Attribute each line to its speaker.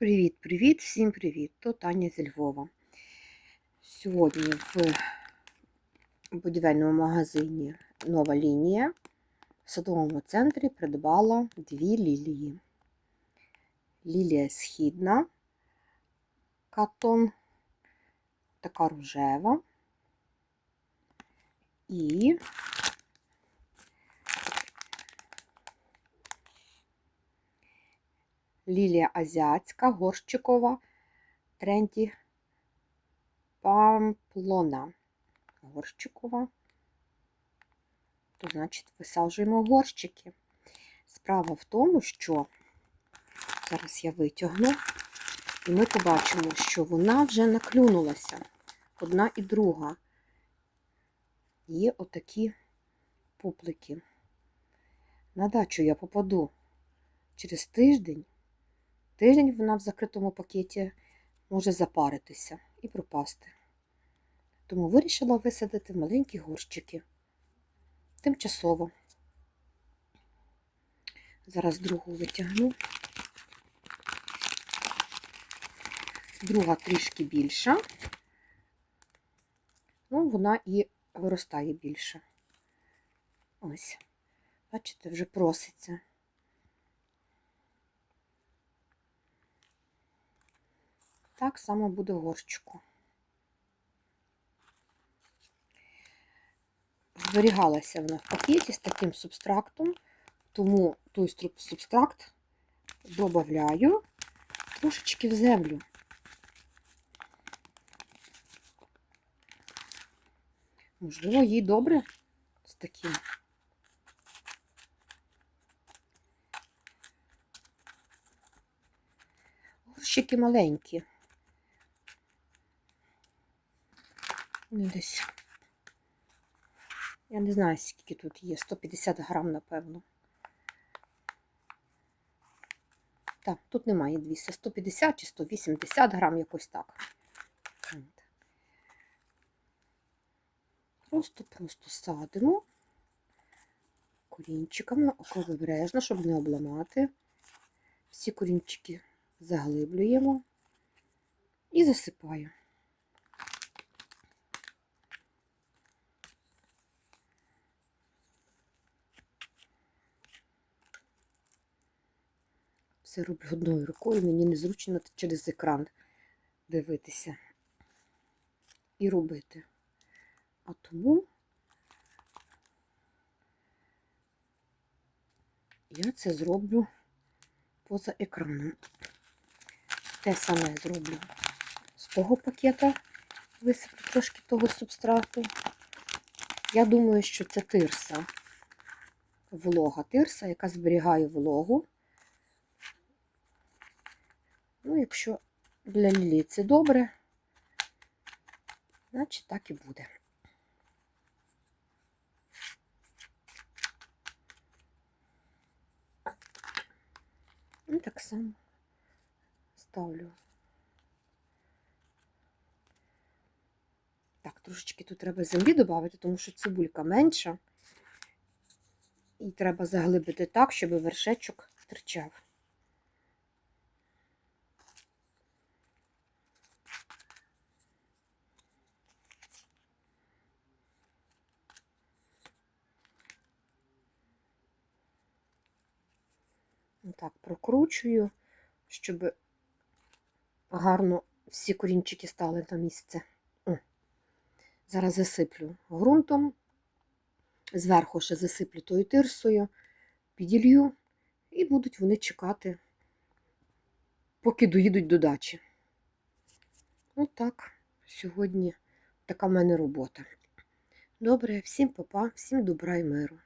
Speaker 1: Привіт-привіт, всім привіт! То Таня зі Львова. Сьогодні в будівельному магазині Нова лінія в садовому центрі придбала дві лілії. Лілія східна, катон, така рожева і Лілія азіатська, горщикова, тренді памплона. Горщикова. То, значить, висаджуємо горщики. Справа в тому, що зараз я витягну, і ми побачимо, що вона вже наклюнулася. Одна і друга. Є отакі пуплики. На дачу я попаду через тиждень. Тиждень вона в закритому пакеті може запаритися і пропасти. Тому вирішила висадити маленькі горщики. Тимчасово. Зараз другу витягну. Друга трішки більша. Ну, вона і виростає більше. Ось. Бачите, вже проситься. Так само буде горщику. Зберігалася вона в пакеті з таким субстрактом, тому той субстракт додаю трошечки в землю. Можливо, їй добре з таким. Горщики маленькі. Ну, десь. Я не знаю, скільки тут є. 150 грам, напевно. Так, тут немає 200, 150 чи 180 грам, якось так. Просто-просто садимо корінчиками, обережно, щоб не обламати. Всі корінчики заглиблюємо і засипаю. Все роблю одною рукою, мені незручно через екран дивитися і робити. А тому я це зроблю поза екраном. Те саме зроблю з того пакета, висиплю трошки того субстрату. Я думаю, що це тирса, волога тирса, яка зберігає вологу. Ну, якщо для лілії це добре, значить так і буде. І так само ставлю. Так, трошечки тут треба землі додати, тому що цибулька менша. І треба заглибити так, щоб вершечок стирчав. Так, прокручую, щоб гарно всі корінчики стали на місце. О. Зараз засиплю ґрунтом, зверху ще засиплю тою тирсою, піділью, і будуть вони чекати, поки доїдуть до дачі. Отак, сьогодні така в мене робота. Добре, всім папа, всім добра і миру.